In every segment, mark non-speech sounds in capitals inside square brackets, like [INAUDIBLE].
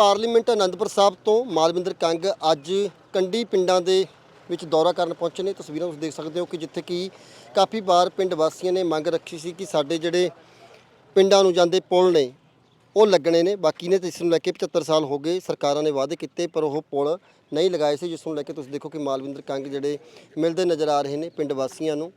Parliament Anandpur Sahib ਤੋਂ ਮਾਲਵਿੰਦਰ ਕੰਗ ਅੱਜ ਕੰਡੀ ਪਿੰਡਾਂ ਦੇ ਵਿੱਚ ਦੌਰਾ ਕਰਨ ਪਹੁੰਚੇ ਨੇ। ਤਸਵੀਰਾਂ ਤੁਸੀਂ ਦੇਖ ਸਕਦੇ ਹੋ ਕਿ ਜਿੱਥੇ ਕਿ ਕਾਫੀ ਵਾਰ ਪਿੰਡ ਵਾਸੀਆਂ ਨੇ ਮੰਗ ਰੱਖੀ ਸੀ ਕਿ ਸਾਡੇ ਜਿਹੜੇ ਪਿੰਡਾਂ ਨੂੰ ਜਾਂਦੇ ਪੁਲ ਨੇ, ਉਹ ਲੱਗਣੇ ਨੇ। ਬਾਕੀ ਨੇ ਤੇ ਇਸ ਨੂੰ ਲੈ ਕੇ 75 ਸਾਲ ਹੋ ਗਏ ਸਰਕਾਰਾਂ ਨੇ ਵਾਅਦੇ ਕੀਤੇ, ਪਰ ਉਹ ਪੁਲ ਨਹੀਂ ਲਗਾਏ ਸੀ, ਜਿਸ ਨੂੰ ਲੈ ਕੇ ਤੁਸੀਂ ਦੇਖੋ ਕਿ ਮਾਲਵਿੰਦਰ ਕੰਗ ਜਿਹੜੇ ਮਿਲਦੇ ਨਜ਼ਰ ਆ ਰਹੇ ਨੇ ਪਿੰਡ ਵਾਸੀਆਂ ਨੂੰ।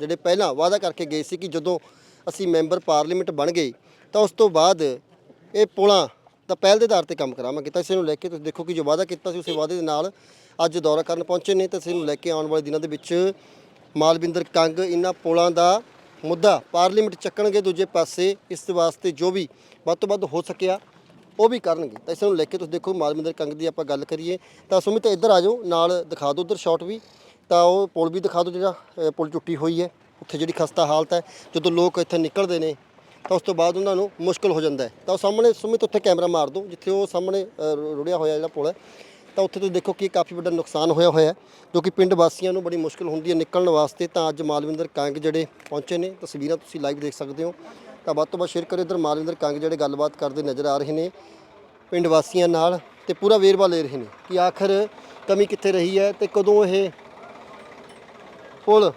ਜਿਹੜੇ ਪਹਿਲਾਂ ਵਾਅਦਾ ਕਰਕੇ ਗਏ ਸੀ ਕਿ ਜਦੋਂ ਅਸੀਂ ਮੈਂਬਰ ਪਾਰਲੀਮੈਂਟ ਬਣ ਗਏ, ਤਾਂ ਉਸ ਤੋਂ ਬਾਅਦ ਇਹ ਪੁਲਾਂ ਤਾਂ ਪਹਿਲ ਦੇ ਆਧਾਰ ਤੇ ਕੰਮ ਕਰਾਵਾਂਗੇ। ਤਾਂ ਇਸੇ ਨੂੰ ਲੈ ਕੇ ਤੁਸੀਂ ਦੇਖੋ ਕਿ ਜੋ ਵਾਅਦਾ ਕੀਤਾ ਸੀ, ਉਸੇ ਵਾਅਦੇ ਦੇ ਨਾਲ ਅੱਜ ਦੌਰਾ ਕਰਨ ਪਹੁੰਚੇ ਨੇ। ਤਾਂ ਇਸ ਨੂੰ ਲੈ ਕੇ ਆਉਣ ਵਾਲੇ ਦਿਨਾਂ ਦੇ ਵਿੱਚ ਮਾਲਵਿੰਦਰ ਕੰਗ ਇਹਨਾਂ ਪੁਲਾਂ ਦਾ ਮੁੱਦਾ ਪਾਰਲੀਮੈਂਟ ਚੱਕਣਗੇ ਦੂਜੇ ਪਾਸੇ। ਇਸ ਵਾਸਤੇ ਜੋ ਵੀ ਵੱਧ ਤੋਂ ਵੱਧ ਹੋ ਸਕਿਆ, ਉਹ ਵੀ ਕਰਨਗੇ। ਤਾਂ ਇਸ ਨੂੰ ਲੈ ਕੇ ਤੁਸੀਂ ਦੇਖੋ ਮਾਲਵਿੰਦਰ ਕੰਗ ਦੀ ਆਪਾਂ ਗੱਲ ਕਰੀਏ। ਤਾਂ ਸੁਮਿਤ, ਇੱਧਰ ਆ ਜਾਓ, ਨਾਲ ਦਿਖਾ ਦਿਓ ਉੱਧਰ ਸ਼ਾਟ ਵੀ। ਤਾਂ ਉਹ ਪੁਲ ਵੀ ਦਿਖਾ ਦਿਓ ਜਿਹੜਾ ਪੁਲ ਟੁੱਟੀ ਹੋਈ ਹੈ। ਉੱਥੇ ਜਿਹੜੀ ਖਸਤਾ ਹਾਲਤ ਹੈ, ਜਦੋਂ ਲੋਕ ਇੱਥੇ ਨਿਕਲਦੇ ਨੇ ਤਾਂ ਉਸ ਤੋਂ ਬਾਅਦ ਉਹਨਾਂ ਨੂੰ ਮੁਸ਼ਕਲ ਹੋ ਜਾਂਦਾ ਹੈ। ਤਾਂ ਉਹ ਸਾਹਮਣੇ ਸੁਮਿਤ ਉੱਥੇ ਕੈਮਰਾ ਮਾਰ ਦਿਓ ਜਿੱਥੇ ਉਹ ਸਾਹਮਣੇ ਅ, ਰੁ- ਰੁੜਿਆ ਹੋਇਆ ਜਿਹੜਾ ਪੁਲ ਹੈ। ਤਾਂ ਉੱਥੇ ਤੁਸੀਂ ਦੇਖੋ ਕਿ ਕਾਫੀ ਵੱਡਾ ਨੁਕਸਾਨ ਹੋਇਆ ਹੋਇਆ ਹੈ ਜੋ ਕਿ ਪਿੰਡ ਵਾਸੀਆਂ ਨੂੰ ਬੜੀ ਮੁਸ਼ਕਲ ਹੁੰਦੀ ਹੈ ਨਿਕਲਣ ਵਾਸਤੇ। ਤਾਂ ਅੱਜ ਮਾਲਵਿੰਦਰ ਕੰਗ ਜਿਹੜੇ ਪਹੁੰਚੇ ਨੇ ਤਸਵੀਰਾਂ ਤੁਸੀਂ ਲਾਈਵ ਦੇਖ ਸਕਦੇ ਹੋ। ਤਾਂ ਵੱਧ ਤੋਂ ਵੱਧ ਸ਼ੇਅਰ ਕਰੋ ਇੱਧਰ ਮਾਲਵਿੰਦਰ ਕੰਗ ਜਿਹੜੇ ਗੱਲਬਾਤ ਕਰਦੇ ਨਜ਼ਰ ਆ ਰਹੇ ਨੇ ਪਿੰਡ ਵਾਸੀਆਂ ਨਾਲ ਤੇ ਪੂਰਾ ਵੇਰਵਾ ਲੈ ਰਹੇ ਨੇ ਕਿ ਆਖਰ ਕਮੀ ਕਿੱਥੇ ਰਹੀ ਹੈ ਤੇ ਕਦੋਂ ਇਹ ਪੁਲ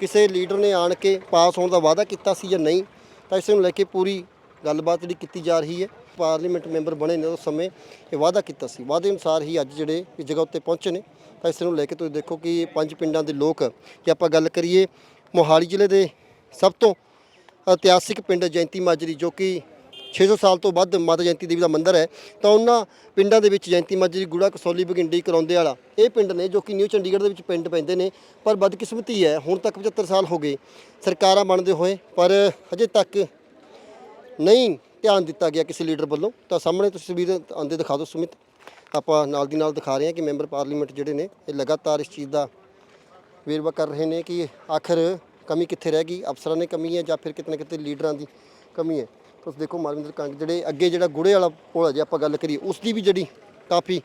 ਕਿਸੇ ਲੀਡਰ ਨੇ ਆਣ ਕੇ ਪਾਸ ਹੋਣ ਦਾ ਵਾਅਦਾ ਕੀਤਾ ਸੀ ਜਾਂ ਨਹੀਂ। ਤਾਂ ਇਸ ਨੂੰ ਲੈ ਕੇ ਪੂਰੀ ਗੱਲਬਾਤ ਜਿਹੜੀ ਕੀਤੀ ਜਾ ਰਹੀ ਹੈ। ਪਾਰਲੀਮੈਂਟ ਮੈਂਬਰ ਬਣੇ ਨੇ ਉਸ ਸਮੇਂ ਇਹ ਵਾਅਦਾ ਕੀਤਾ ਸੀ। ਵਾਅਦੇ ਅਨੁਸਾਰ ਹੀ ਅੱਜ ਜਿਹੜੇ ਇਸ ਜਗ੍ਹਾ ਉੱਤੇ ਪਹੁੰਚੇ ਨੇ, ਤਾਂ ਇਸ ਨੂੰ ਲੈ ਕੇ ਤੁਸੀਂ ਦੇਖੋ ਕਿ ਇਹ ਪੰਜ ਪਿੰਡਾਂ ਦੇ ਲੋਕ, ਜੇ ਆਪਾਂ ਗੱਲ ਕਰੀਏ ਮੋਹਾਲੀ ਜ਼ਿਲ੍ਹੇ ਦੇ ਸਭ ਤੋਂ ਇਤਿਹਾਸਿਕ ਪਿੰਡ ਜੈਂਤੀ ਮਾਜਰੀ, ਜੋ ਕਿ 600 ਸਾਲ ਤੋਂ ਵੱਧ ਮਾਤਾ ਜੈਂਤੀ ਦੇਵੀ ਦਾ ਮੰਦਿਰ ਹੈ, ਤਾਂ ਉਹਨਾਂ ਪਿੰਡਾਂ ਦੇ ਵਿੱਚ ਜੈਂਤੀ ਮਾਜਰੀ ਗੁੜਾ ਕਸੌਲੀ ਬਗਿੰਡੀ ਕਰੌਂਦੇ ਵਾਲਾ ਇਹ ਪਿੰਡ ਨੇ ਜੋ ਕਿ ਨਿਊ ਚੰਡੀਗੜ੍ਹ ਦੇ ਵਿੱਚ ਪਿੰਡ ਪੈਂਦੇ ਨੇ, ਪਰ ਬਦਕਿਸਮਤੀ ਹੈ, ਹੁਣ ਤੱਕ 75 ਸਾਲ ਹੋ ਗਏ ਸਰਕਾਰਾਂ ਬਣਦੇ ਹੋਏ, ਪਰ ਹਜੇ ਤੱਕ ਨਹੀਂ ਧਿਆਨ ਦਿੱਤਾ ਗਿਆ ਕਿਸੇ ਲੀਡਰ ਵੱਲੋਂ। ਤਾਂ ਸਾਹਮਣੇ ਤੁਸੀਂ ਤਸਵੀਰ ਆਂਦੇ ਦਿਖਾ ਦਿਓ ਸੁਮਿਤ। ਆਪਾਂ ਨਾਲ ਦੀ ਨਾਲ ਦਿਖਾ ਰਹੇ ਹਾਂ ਕਿ ਮੈਂਬਰ ਪਾਰਲੀਮੈਂਟ ਜਿਹੜੇ ਨੇ, ਇਹ ਲਗਾਤਾਰ ਇਸ ਚੀਜ਼ ਦਾ ਵੇਰਵਾ ਕਰ ਰਹੇ ਨੇ ਕਿ ਆਖਰ ਕਮੀ ਕਿੱਥੇ ਰਹਿ ਗਈ, ਅਫਸਰਾਂ ਨੇ ਕਮੀ ਹੈ ਜਾਂ ਫਿਰ ਕਿਤੇ ਨਾ ਕਿਤੇ ਲੀਡਰਾਂ ਦੀ ਕਮੀ ਹੈ। ਤੁਸੀਂ ਦੇਖੋ ਮਾਲਵਿੰਦਰ ਕੰਗ ਜਿਹੜੇ ਅੱਗੇ ਜਿਹੜਾ ਗੁੜੇ ਵਾਲਾ ਪੁਲ ਹੈ ਜੇ ਆਪਾਂ ਗੱਲ ਕਰੀਏ, ਉਸ ਦੀ ਵੀ ਜਿਹੜੀ ਕਾਫੀ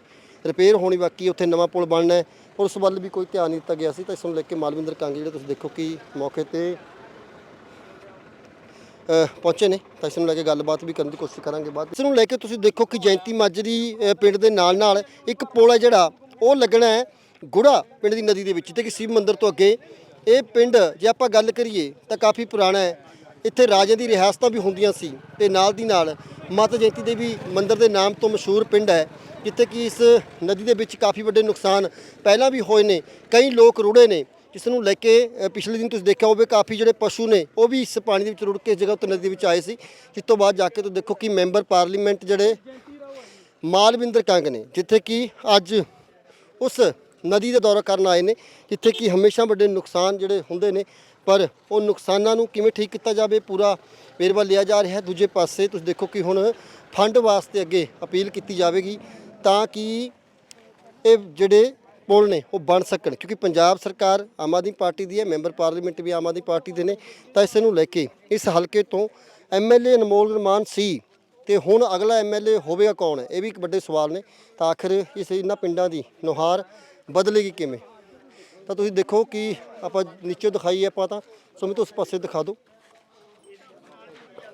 ਰਿਪੇਅਰ ਹੋਣੀ ਬਾਕੀ ਉੱਥੇ ਨਵਾਂ ਪੁਲ ਬਣਨਾ ਹੈ। ਉਸ ਵੱਲ ਵੀ ਕੋਈ ਧਿਆਨ ਨਹੀਂ ਦਿੱਤਾ ਗਿਆ ਸੀ, ਤਾਂ ਇਸ ਨੂੰ ਲੈ ਕੇ ਮਾਲਵਿੰਦਰ ਕੰਗ ਜਿਹੜੇ ਤੁਸੀਂ ਦੇਖੋ ਕਿ ਮੌਕੇ ਤੇ ਪਹੁੰਚੇ ਨੇ। ਤਾਂ ਇਸ ਨੂੰ ਲੈ ਕੇ ਗੱਲਬਾਤ ਵੀ ਕਰਨ ਦੀ ਕੋਸ਼ਿਸ਼ ਕਰਾਂਗੇ ਬਾਅਦ ਇਸ ਨੂੰ ਲੈ ਕੇ ਤੁਸੀਂ ਦੇਖੋ ਕਿ ਜੈਂਤੀ ਮਾਜਰੀ ਪਿੰਡ ਦੇ ਨਾਲ ਨਾਲ ਇੱਕ ਪੁਲ ਹੈ ਜਿਹੜਾ, ਉਹ ਲੱਗਣਾ ਹੈ ਗੁੜਾ ਪਿੰਡ ਦੀ ਨਦੀ ਦੇ ਵਿੱਚ ਤੇ ਕਿ ਸ਼ਿਵ ਮੰਦਿਰ ਤੋਂ ਅੱਗੇ। ਇਹ ਪਿੰਡ ਜੇ ਆਪਾਂ ਗੱਲ ਕਰੀਏ, ਤਾਂ ਕਾਫੀ ਪੁਰਾਣਾ ਹੈ। ਇੱਥੇ ਰਾਜੇ ਦੀ ਰਿਹਾਸਤਾਂ ਵੀ ਹੁੰਦੀਆਂ ਸੀ ਤੇ ਨਾਲ ਦੀ ਨਾਲ ਮਾਤਾ ਜੈਂਤੀ ਦੇਵੀ ਮੰਦਿਰ ਦੇ ਨਾਮ ਤੋਂ ਮਸ਼ਹੂਰ ਪਿੰਡ ਹੈ, ਜਿੱਥੇ ਕਿ ਇਸ ਨਦੀ ਦੇ ਵਿੱਚ ਕਾਫੀ ਵੱਡੇ ਨੁਕਸਾਨ ਪਹਿਲਾਂ ਵੀ ਹੋਏ ਨੇ, ਕਈ ਲੋਕ ਰੁੜੇ ਨੇ, ਜਿਸ ਨੂੰ ਲੈ ਕੇ ਪਿਛਲੇ ਦਿਨ ਤੁਸੀਂ ਦੇਖਿਆ ਹੋਵੇ ਕਾਫੀ ਜਿਹੜੇ ਪਸ਼ੂ ਨੇ, ਉਹ ਵੀ ਇਸ ਪਾਣੀ ਦੇ ਵਿੱਚ ਰੁੜ ਕੇ ਇਸ ਜਗ੍ਹਾ ਉੱਤੇ ਨਦੀ ਦੇ ਵਿੱਚ ਆਏ ਸੀ। ਜਿਸ ਤੋਂ ਬਾਅਦ ਜਾ ਕੇ ਤੁਸੀਂ ਦੇਖੋ ਕਿ ਮੈਂਬਰ ਪਾਰਲੀਮੈਂਟ ਜਿਹੜੇ ਮਾਲਵਿੰਦਰ ਕੰਗ ਨੇ, ਜਿੱਥੇ ਕਿ ਅੱਜ ਉਸ ਨਦੀ ਦਾ ਦੌਰਾ ਕਰਨ ਆਏ ਨੇ, ਜਿੱਥੇ ਕਿ ਹਮੇਸ਼ਾ ਵੱਡੇ ਨੁਕਸਾਨ ਜਿਹੜੇ ਹੁੰਦੇ ਨੇ, ਪਰ ਉਹ ਨੁਕਸਾਨਾਂ ਨੂੰ ਕਿਵੇਂ ਠੀਕ ਕੀਤਾ ਜਾਵੇ, ਪੂਰਾ ਵੇਰਵਾ ਲਿਆ ਜਾ ਰਿਹਾ ਦੂਜੇ ਪਾਸੇ ਤੁਸੀਂ ਦੇਖੋ ਕਿ ਹੁਣ ਫੰਡ ਵਾਸਤੇ ਅੱਗੇ ਅਪੀਲ ਕੀਤੀ ਜਾਵੇਗੀ ਤਾਂ ਕਿ ਇਹ ਜਿਹੜੇ ਪੁਲ ਨੇ, ਉਹ ਬਣ ਸਕਣ, ਕਿਉਂਕਿ ਪੰਜਾਬ ਸਰਕਾਰ ਆਮ ਆਦਮੀ ਪਾਰਟੀ ਦੀ ਹੈ, ਮੈਂਬਰ ਪਾਰਲੀਮੈਂਟ ਵੀ ਆਮ ਆਦਮੀ ਪਾਰਟੀ ਦੇ ਨੇ, ਤਾਂ ਇਸ ਨੂੰ ਲੈ ਕੇ ਇਸ ਹਲਕੇ ਤੋਂ ਐਮਐਲਏ ਅਨਮੋਲ ਰਮਾਨ ਸੀ ਤੇ ਹੁਣ ਅਗਲਾ ਐਮਐਲਏ ਹੋਵੇਗਾ ਕੌਣ? ਇਹ ਵੀ ਇੱਕ ਵੱਡੇ ਸਵਾਲ ਨੇ। ਤਾਂ ਆਖਿਰ ਇਸ ਇਹਨਾਂ ਪਿੰਡਾਂ ਦੀ ਨੁਹਾਰ ਬਦਲੇਗੀ ਕਿਵੇਂ? ਤਾਂ ਤੁਸੀਂ ਦੇਖੋ ਕਿ ਆਪਾਂ ਨੀਚੇ ਦਿਖਾਈ ਆਪਾਂ ਤਾਂ ਸੁਮਿਤ ਉਸ ਪਾਸੇ ਦਿਖਾ ਦਿਓ।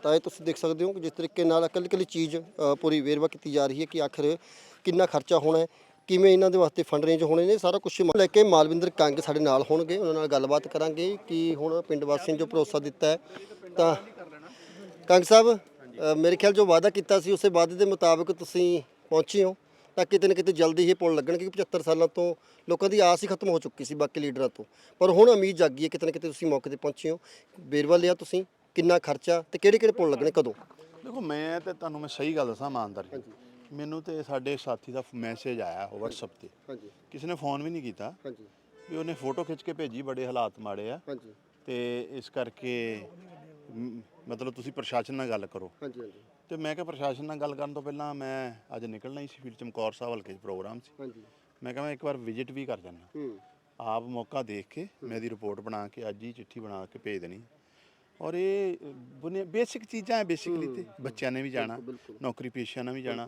ਤਾਂ ਇਹ ਤੁਸੀਂ ਦੇਖ ਸਕਦੇ ਹੋ ਕਿ ਜਿਸ ਤਰੀਕੇ ਨਾਲ ਇਕੱਲੀ ਇਕੱਲੀ ਚੀਜ਼ ਪੂਰੀ ਵੇਰਵਾ ਕੀਤੀ ਜਾ ਰਹੀ ਹੈ ਕਿ ਆਖਰ ਕਿੰਨਾ ਖਰਚਾ ਹੋਣਾ ਹੈ, ਕਿਵੇਂ ਇਹਨਾਂ ਦੇ ਵਾਸਤੇ ਫੰਡ ਰੇਂਜ ਹੋਣੇ ਨੇ ਸਾਰਾ ਕੁਝ ਲੈ ਕੇ ਮਾਲਵਿੰਦਰ ਕੰਗ ਸਾਡੇ ਨਾਲ ਹੋਣਗੇ, ਉਹਨਾਂ ਨਾਲ ਗੱਲਬਾਤ ਕਰਾਂਗੇ ਕਿ ਹੁਣ ਪਿੰਡ ਵਾਸੀਆਂ ਨੇ ਜੋ ਭਰੋਸਾ ਦਿੱਤਾ ਹੈ, ਤਾਂ ਕੰਗ ਸਾਹਿਬ ਮੇਰੇ ਖਿਆਲ ਜੋ ਵਾਅਦਾ ਕੀਤਾ ਸੀ, ਉਸੇ ਵਾਅਦੇ ਦੇ ਮੁਤਾਬਕ ਤੁਸੀਂ ਪਹੁੰਚੇ ਹੋ। ਤਾਂ ਕਿਤੇ ਨਾ ਕਿਤੇ ਜਲਦੀ ਹੀ ਪੁਲ ਲੱਗਣ ਕਿਉਂਕਿ 75 ਸਾਲਾਂ ਤੋਂ ਲੋਕਾਂ ਦੀ ਆਸ ਹੀ ਖਤਮ ਹੋ ਚੁੱਕੀ ਸੀ ਬਾਕੀ ਲੀਡਰਾਂ ਤੋਂ। ਪਰ ਹੁਣ ਉਮੀਦ ਜਾਗੀ ਹੈ ਕਿਤੇ ਨਾ ਕਿਤੇ ਤੁਸੀਂ ਮੌਕੇ ਤੇ ਪਹੁੰਚੇ ਹੋ। ਵੇਰਵਾ ਲਿਆ ਤੁਸੀਂ ਕਿੰਨਾ ਖਰਚਾ ਤੇ ਕਿਹੜੇ ਕਿਹੜੇ ਪੁਲ ਲੱਗਣੇ ਕਦੋਂ? ਦੇਖੋ ਮੈਂ ਤੇ ਤੁਹਾਨੂੰ ਮੈਂ ਸਹੀ ਗੱਲ ਦੱਸਾਂ ਇਮਾਨਦਾਰੀ ਮੈਨੂੰ ਤੇ ਸਾਡੇ ਸਾਥੀ ਦਾ ਮੈਸੇਜ ਆਇਆ WhatsApp ਤੇ। ਹਾਂਜੀ। ਕਿਸੇ ਨੇ ਫੋਨ ਵੀ ਨਹੀਂ ਕੀਤਾ ਹਾਂਜੀ। ਵੀ ਉਹਨੇ ਫੋਟੋ ਖਿੱਚ ਕੇ ਭੇਜੀ ਬੜੇ ਹਾਲਾਤ ਮਾੜੇ ਆ। ਹਾਂਜੀ। ਤੇ ਇਸ ਕਰਕੇ ਮਤਲਬ ਤੁਸੀਂ ਪ੍ਰਸ਼ਾਸਨ ਨਾਲ ਗੱਲ ਕਰੋ। ਹਾਂਜੀ ਹਾਂਜੀ। ਤੇ ਮੈਂ ਕਿਹਾ ਪ੍ਰਸ਼ਾਸਨ ਨਾਲ ਗੱਲ ਕਰਨ ਤੋਂ ਪਹਿਲਾਂ ਮੈਂ ਅੱਜ ਨਿਕਲਣਾ ਹੀ ਸੀ ਫਿਰ ਚਮਕੌਰ ਸਾਹਿਬ ਹਲਕੇ 'ਚ ਪ੍ਰੋਗਰਾਮ ਸੀ। ਹਾਂਜੀ। ਮੈਂ ਕਿਹਾ ਮੈਂ ਇੱਕ ਵਾਰ ਵਿਜ਼ਿਟ ਵੀ ਕਰ ਜਾਣਾ ਹੂੰ। ਆਪ ਮੌਕਾ ਦੇਖ ਕੇ ਮੈਂ ਇਹਦੀ ਰਿਪੋਰਟ ਬਣਾ ਕੇ ਅੱਜ ਹੀ ਚਿੱਠੀ ਬਣਾ ਕੇ ਭੇਜ ਦੇਣੀ। ਔਰ ਇਹ ਬੇਸਿਕ ਚੀਜ਼ਾਂ ਹੈ ਬੇਸਿਕਲੀ ਤੇ। ਬੱਚਿਆਂ ਨੇ ਵੀ ਜਾਣਾ। ਨੌਕਰੀ ਪੇਸ਼ਿਆਂ ਨੇ ਵੀ ਜਾਣਾ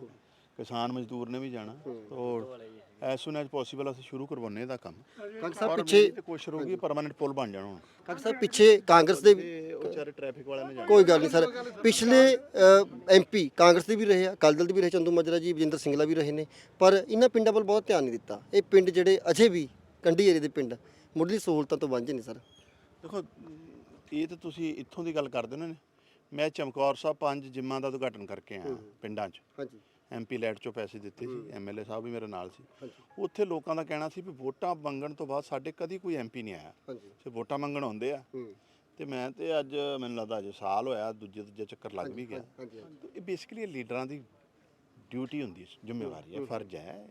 ਕਿਸਾਨ ਮਜ਼ਦੂਰ ਨੇ ਵੀ ਜਾਣਾ। ਤੋ ਐਸ ਸੂਨ ਐਸ ਪੋਸੀਬਲ ਅਸੀਂ ਸ਼ੁਰੂ ਕਰਵਾਉਣੇ ਦਾ ਕੰਮ। ਕਾਕਾ ਸਾਹਿਬ ਔਰ ਪਿੱਛੇ ਕੋਸ਼ਿਸ਼ ਰਹੂਗੀ ਪਰਮਾਨੈਂਟ ਪੁਲ ਬਣ ਜਾਣ ਹੁਣ। ਕਾਕਾ ਸਾਹਿਬ ਪਿੱਛੇ ਕਾਂਗਰਸ ਦੇ ਉਹ ਟ੍ਰੈਫਿਕ ਵਾਲਿਆਂ ਨੇ ਜਾਣਾ। ਕੋਈ ਗੱਲ ਨਹੀਂ ਸਰ। ਪਿਛਲੇ ਐਮਪੀ ਕਾਂਗਰਸ ਦੇ ਵੀ ਰਹੇ ਆ ਅਕਾਲੀ ਦਲ ਦੇ ਵੀ ਰਹੇ ਚੰਦੂ ਮਾਜਰਾ ਜੀ ਵਿਜੇਂਦਰ ਸਿੰਗਲਾ ਵੀ ਰਹੇ ਨੇ। ਪਰ ਇਹਨਾਂ ਪਿੰਡਾਂ ਵੱਲ ਬਹੁਤ ਧਿਆਨ ਨਹੀਂ ਦਿੱਤਾ। ਇਹ ਪਿੰਡ ਜਿਹੜੇ ਅਜੇ ਵੀ ਕੰਢੀ ਏਰੀਏ ਦੇ ਪਿੰਡ ਮੁੱਢਲੀ ਸਹੂਲਤਾਂ ਤੋਂ ਵਾਂਝੇ ਨੇ ਸਰ। ਦੇਖੋ ਇਹ ਤਾਂ ਤੁਸੀਂ ਇੱਥੋਂ ਦੀ ਗੱਲ ਕਰਦੇ ਹੋ ਨਾ ਮੈਂ ਚਮਕੌਰ ਸਾਹਿਬ ਪੰਜ ਜਿੰਮਾਂ ਦਾ ਉਦਘਾਟਨ ਕਰਕੇ ਆਇਆ ਪਿੰਡਾਂ 'ਚ। ਹਾਂਜੀ। ਐਮਪੀ ਲੈਟ ਚੋਂ ਪੈਸੇ ਦਿੱਤੇ ਸੀ ਐਮਐਲਏ ਸਾਹਿਬ ਵੀ ਮੇਰੇ ਨਾਲ ਸੀ। ਉੱਥੇ ਲੋਕਾਂ ਦਾ ਕਹਿਣਾ ਸੀ ਵੀ ਵੋਟਾਂ ਮੰਗਣ ਤੋਂ ਬਾਅਦ ਸਾਡੇ ਕਦੀ ਕੋਈ ਐਮਪੀ ਨਹੀਂ ਆਇਆ। ਹਾਂਜੀ। ਤੇ ਵੋਟਾਂ ਮੰਗਣ ਆਉਂਦੇ ਆ। ਤੇ ਮੈਂ ਤੇ ਅੱਜ ਮੈਨੂੰ ਲੱਗਦਾ ਅੱਜ ਸਾਲ ਹੋਇਆ ਦੂਜੇ ਦੂਜੇ ਚੱਕਰ ਲੱਗ ਵੀ ਗਿਆ। ਹਾਂਜੀ ਹਾਂਜੀ ਤੇ ਇਹ ਬੇਸਿਕਲੀ ਲੀਡਰਾਂ ਦੀ ਡਿਊਟੀ ਹੁੰਦੀ ਹੈ ਜ਼ਿੰਮੇਵਾਰੀ ਹੈ ਫਰਜ਼ ਹੈ।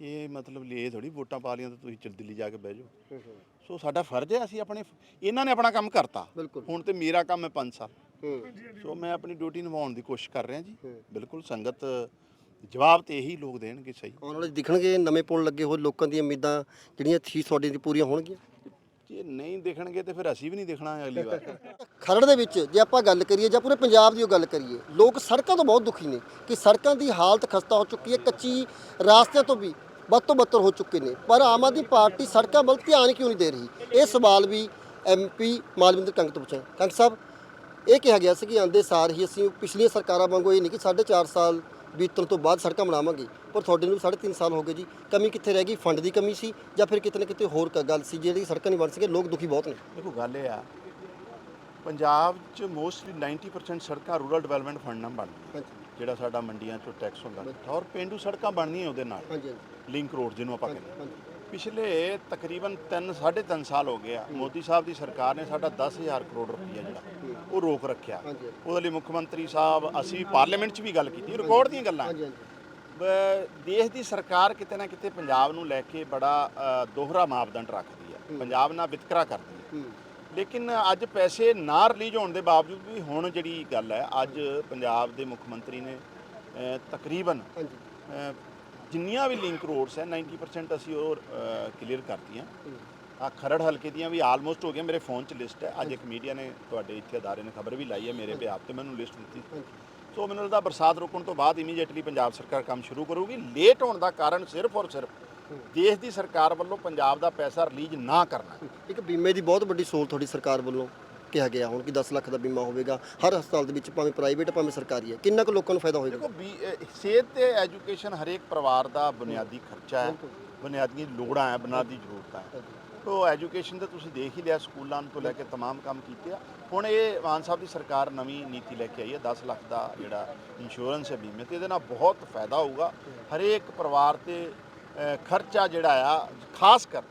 ਇਹ ਮਤਲਬ ਲਈ ਇਹ ਥੋੜੀ ਵੋਟਾਂ ਪਾ ਲੀਆਂ ਤਾਂ ਤੁਸੀਂ ਚੱਲ ਦਿੱਲੀ ਜਾ ਕੇ ਬਹਿ ਜਾਓ। ਹੂੰ ਹੂੰ। ਸੋ ਸਾਡਾ ਫਰਜ਼ ਹੈ ਅਸੀਂ ਆਪਣੇ ਇਹਨਾਂ ਨੇ ਆਪਣਾ ਕੰਮ ਕਰਤਾ। ਬਿਲਕੁਲ। ਹੁਣ ਤੇ ਮੇਰਾ ਕੰਮ ਹੈ 5 ਸਾਲ। ਹੂੰ। ਸੋ ਮੈਂ ਆਪਣੀ ਡਿਊਟੀ ਨਿਭਾਉਣ ਦੀ ਕੋਸ਼ਿਸ਼ ਕਰ ਰਿਹਾ ਜੀ। ਬਿਲਕੁਲ ਸੰਗਤ ਜਵਾਬ ਤੇ ਇਹੀ ਲੋਕ ਦੇਣਗੇ ਸਹੀ। ਆਉਣ ਵਾਲੇ ਦਿਖਣਗੇ ਨਵੇਂ ਪੁਲ ਲੱਗੇ ਹੋਏ ਲੋਕਾਂ ਦੀਆਂ ਉਮੀਦਾਂ ਜਿਹੜੀਆਂ ਸੀ ਤੁਹਾਡੇ ਦੀ ਪੂਰੀਆਂ ਹੋਣਗੀਆਂ। ਜੇ ਨਹੀਂ ਦੇਖਣਗੇ ਤੇ ਫਿਰ ਅਸੀਂ ਵੀ ਨਹੀਂ ਦੇਖਣਾ ਅਗਲੀ ਵਾਰ। [LAUGHS] ਖਰੜ ਦੇ ਵਿੱਚ ਜੇ ਆਪਾਂ ਗੱਲ ਕਰੀਏ ਜਾਂ ਪੂਰੇ ਪੰਜਾਬ ਦੀ ਉਹ ਗੱਲ ਕਰੀਏ, ਲੋਕ ਸੜਕਾਂ ਤੋਂ ਬਹੁਤ ਦੁਖੀ ਨੇ ਕਿ ਸੜਕਾਂ ਦੀ ਹਾਲਤ ਖਸਤਾ ਹੋ ਚੁੱਕੀ ਹੈ, ਕੱਚੀ ਰਾਸਤਿਆਂ ਤੋਂ ਵੀ ਵੱਧ ਤੋਂ ਬੱਤਰ ਹੋ ਚੁੱਕੇ ਨੇ। ਪਰ ਆਮ ਆਦਮੀ ਪਾਰਟੀ ਸੜਕਾਂ ਵੱਲ ਧਿਆਨ ਕਿਉਂ ਨਹੀਂ ਦੇ ਰਹੀ? ਇਹ ਸਵਾਲ ਵੀ ਐਮਪੀ ਮਾਲਵਿੰਦਰ ਕੰਗ ਤੋਂ ਪੁੱਛਿਆ ਕੰਗ ਸਾਹਿਬ, ਇਹ ਕਿਹਾ ਗਿਆ ਸੀ ਕਿ ਆਂਦੇ ਸਾਰ ਹੀ ਅਸੀਂ ਪਿਛਲੀਆਂ ਸਰਕਾਰਾਂ ਵਾਂਗੂ ਇਹ ਨਹੀਂ ਕਿ ਸਾਢੇ ਚਾਰ ਸਾਲ ਬੀਤਣ ਤੋਂ ਬਾਅਦ ਸੜਕਾਂ ਬਣਾਵਾਂਗੇ। ਪਰ ਤੁਹਾਡੇ ਨੂੰ ਸਾਢੇ ਤਿੰਨ ਸਾਲ ਹੋ ਗਏ ਜੀ। ਕਮੀ ਕਿੱਥੇ ਰਹਿ ਗਈ? ਫੰਡ ਦੀ ਕਮੀ ਸੀ ਜਾਂ ਫਿਰ ਕਿਤੇ ਨਾ ਕਿਤੇ ਹੋਰ ਕ- ਗੱਲ ਸੀ ਜਿਹੜੀ ਸੜਕਾਂ ਨਹੀਂ ਬਣ ਸਕੇ ਲੋਕ ਦੁਖੀ ਬਹੁਤ ਨੇ? ਦੇਖੋ ਗੱਲ ਇਹ ਆ ਪੰਜਾਬ 'ਚ ਮੋਸਟਲੀ 90% ਸੜਕਾਂ ਰੂਰਲ ਡਿਵੈਲਪਮੈਂਟ ਫੰਡ ਨਾਲ ਬਣਦੀਆਂ ਹਾਂਜੀ। ਜਿਹੜਾ ਸਾਡਾ ਮੰਡੀਆਂ 'ਚੋਂ ਟੈਕਸ ਹੁੰਦਾ। ਔਰ ਪਿੰਡੂ ਸੜਕਾਂ ਬਣਨੀਆਂ ਉਹਦੇ ਨਾਲ। ਹਾਂਜੀ ਹਾਂਜੀ। ਲਿੰਕ ਰੋਡ ਜਿਹਨੂੰ ਆਪਾਂ ਕਹਿੰਦੇ ਹਾਂਜੀ। ਪਿਛਲੇ ਤਕਰੀਬਨ 3 3.5 ਸਾਲ ਹੋ ਗਏ ਆ। ਮੋਦੀ ਸਾਹਿਬ ਦੀ ਸਰਕਾਰ ਨੇ ਸਾਡਾ 10000 ਕਰੋੜ ਰੁਪਈਆ ਜਿਹੜਾ ਉਹ ਰੋਕ ਰੱਖਿਆ। ਉਹਦੇ ਲਈ ਮੁੱਖ ਮੰਤਰੀ ਸਾਹਿਬ ਅਸੀਂ ਪਾਰਲੀਮੈਂਟ 'ਚ ਵੀ ਗੱਲ ਕੀਤੀ ਰਿਕਾਰਡ ਦੀਆਂ ਗੱਲਾਂ। ਦੇਸ਼ ਦੀ ਸਰਕਾਰ ਕਿਤੇ ਨਾ ਕਿਤੇ ਪੰਜਾਬ ਨੂੰ ਲੈ ਕੇ ਬੜਾ ਦੋਹਰਾ ਮਾਪਦੰਡ ਰੱਖਦੀ ਹੈ। ਪੰਜਾਬ ਨਾਲ ਵਿਤਕਰਾ ਕਰਦੀ ਹੈ। ਲੇਕਿਨ ਅੱਜ ਪੈਸੇ ਨਾ ਰਿਲੀਜ਼ ਹੋਣ ਦੇ ਬਾਵਜੂਦ ਵੀ ਹੁਣ ਜਿਹੜੀ ਗੱਲ ਹੈ ਅੱਜ ਪੰਜਾਬ ਦੇ ਮੁੱਖ ਮੰਤਰੀ ਨੇ ਤਕਰੀਬਨ ਜਿੰਨੀਆਂ ਵੀ ਲਿੰਕ ਰੋਡਸ ਹੈ 90% ਅਸੀਂ ਉਹ ਕਲੀਅਰ ਕਰਤੀਆਂ। ਆ ਖਰੜ ਹਲਕੇ ਦੀਆਂ ਵੀ ਆਲਮੋਸਟ ਹੋ ਗਈਆਂ ਮੇਰੇ ਫੋਨ 'ਚ ਲਿਸਟ ਹੈ। ਅੱਜ ਇੱਕ ਮੀਡੀਆ ਨੇ ਤੁਹਾਡੇ ਇੱਥੇ ਅਦਾਰੇ ਨੇ ਖਬਰ ਵੀ ਲਾਈ ਹੈ ਮੇਰੇ ਬਿਹਾਫ ਤੇ ਮੈਨੂੰ ਲਿਸਟ ਦਿੱਤੀ। ਸੋ ਮੈਨੂੰ ਲੱਗਦਾ ਬਰਸਾਤ ਰੁਕਣ ਤੋਂ ਬਾਅਦ ਇਮੀਡੀਏਟਲੀ ਪੰਜਾਬ ਸਰਕਾਰ ਕੰਮ ਸ਼ੁਰੂ ਕਰੂਗੀ। ਲੇਟ ਹੋਣ ਦਾ ਕਾਰਨ ਸਿਰਫ ਔਰ ਸਿਰਫ ਦੇਸ਼ ਦੀ ਸਰਕਾਰ ਵੱਲੋਂ ਪੰਜਾਬ ਦਾ ਪੈਸਾ ਰਿਲੀਜ਼ ਨਾ ਕਰਨਾ। ਇੱਕ ਬੀਮੇ ਦੀ ਬਹੁਤ ਵੱਡੀ ਸਹੂਲਤ ਤੁਹਾਡੀ ਸਰਕਾਰ ਵੱਲੋਂ। ਕਿਹਾ ਗਿਆ ਹੁਣ ਕਿ 10 ਲੱਖ ਦਾ ਬੀਮਾ ਹੋਵੇਗਾ ਹਰ ਹਸਪਤਾਲ ਦੇ ਵਿੱਚ ਭਾਵੇਂ ਪ੍ਰਾਈਵੇਟ ਭਾਵੇਂ ਸਰਕਾਰੀ ਹੈ ਕਿੰਨਾ ਕੁ ਲੋਕਾਂ ਨੂੰ ਫਾਇਦਾ ਹੋਏਗਾ ਦੇਖੋ ਵੀ ਅਹ, ਸਿਹਤ ਤੇ ਐਜੂਕੇਸ਼ਨ ਹਰੇਕ ਪਰਿਵਾਰ ਦਾ ਬੁਨਿਆਦੀ ਖਰਚਾ ਹੈ ਬੁਨਿਆਦੀ ਲੋੜਾਂ ਹੈ ਬੁਨਿਆਦੀ ਜ਼ਰੂਰਤਾਂ ਹੈ ਤੋ ਐਜੂਕੇਸ਼ਨ ਤੇ ਤੁਸੀਂ ਦੇਖ ਹੀ ਲਿਆ ਸਕੂਲਾਂ ਤੋਂ ਲੈ ਕੇ तमाम ਕੰਮ ਕੀਤੇ ਆ ਹੁਣ ਇਹ ਮਾਨ ਸਾਹਿਬ ਦੀ ਸਰਕਾਰ ਨਵੀਂ ਨੀਤੀ ਲੈ ਕੇ ਆਈ ਹੈ 10 ਲੱਖ ਦਾ ਜਿਹੜਾ ਇੰਸ਼ੋਰੈਂਸ ਹੈ ਬੀਮੇ ਤੇ ਇਹਦੇ ਨਾਲ ਬਹੁਤ ਫਾਇਦਾ ਹੋਊਗਾ ਹਰੇਕ ਪਰਿਵਾਰ ਤੇ ਅਹ, ਖਰਚਾ ਜਿਹੜਾ ਆ, ਖਾਸ ਕਰ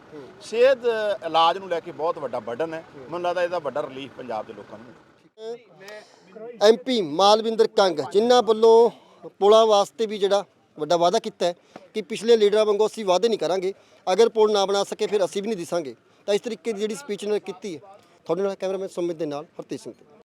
ਸਿਹਤ ਇਲਾਜ ਨੂੰ ਲੈ ਕੇ ਬਹੁਤ ਵੱਡਾ ਬਰਡਨ ਹੈ। ਮੈਨੂੰ ਲੱਗਦਾ ਇਹਦਾ ਵੱਡਾ ਰਿਲੀਫ ਪੰਜਾਬ ਦੇ ਲੋਕਾਂ ਨੂੰ ਐਮਪੀ ਮਾਲਵਿੰਦਰ ਕੰਗ, ਜਿਨ੍ਹਾਂ ਵੱਲੋਂ ਪੁਲਾਂ ਵਾਸਤੇ ਵੀ ਜਿਹੜਾ ਵੱਡਾ ਵਾਅਦਾ ਕੀਤਾ ਹੈ ਕਿ ਪਿਛਲੇ ਲੀਡਰਾਂ ਵਾਂਗੂ ਅਸੀਂ ਵਾਅਦੇ ਨਹੀਂ ਕਰਾਂਗੇ। ਅਗਰ ਪੁਲ ਨਾ ਬਣਾ ਸਕੇ, ਫਿਰ ਅਸੀਂ ਵੀ ਨਹੀਂ ਦਿਸਾਂਗੇ। ਤਾਂ ਇਸ ਤਰੀਕੇ ਦੀ ਜਿਹੜੀ ਸਪੀਚ ਨੇ ਕੀਤੀ ਹੈ, ਤੁਹਾਡੇ ਨਾਲ ਕੈਮਰਾਮੈਨ ਸੁਮਿਤ ਦੇ ਨਾਲ ਹਰਤੇਜ ਸਿੰਘ।